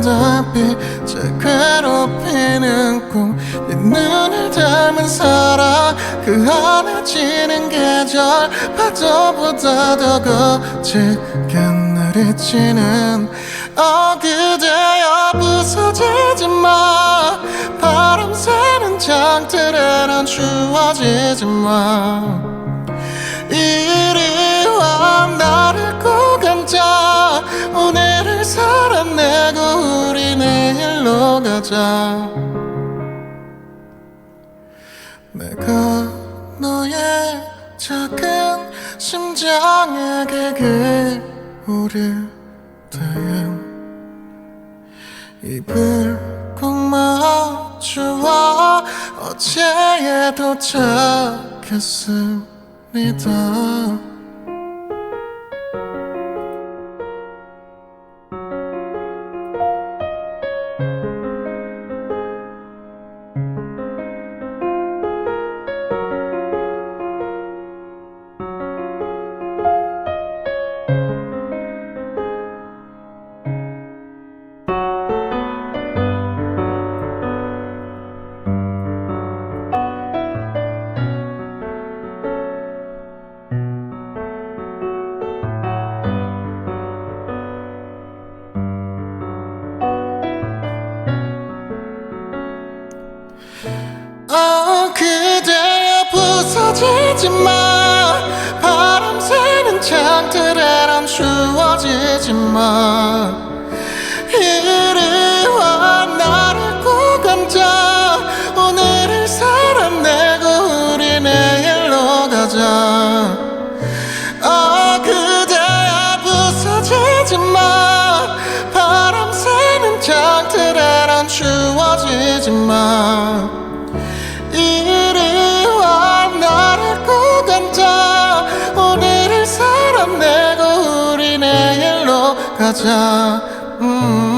한 달빛 제 괴롭히는 꿈네 눈을 닮은 사랑 그 안에 지는 계절. 파도보다 더 거칠게 내리치는. 어 그대여 부서지지 마. 바람 새는 장틀에 난 추워지지 마 가자. 내가 너의 작은 심장에게 기울일 때엔 입을 꼭 맞추어 어제에 도착했습니다 마. 바람 새는 창틀에 난 추워지지 마. 이리 와 나를 꼭 앉아 오늘을 살아내고 우리 내일로 가자. 어 그대여 부서지지 마 가자 음.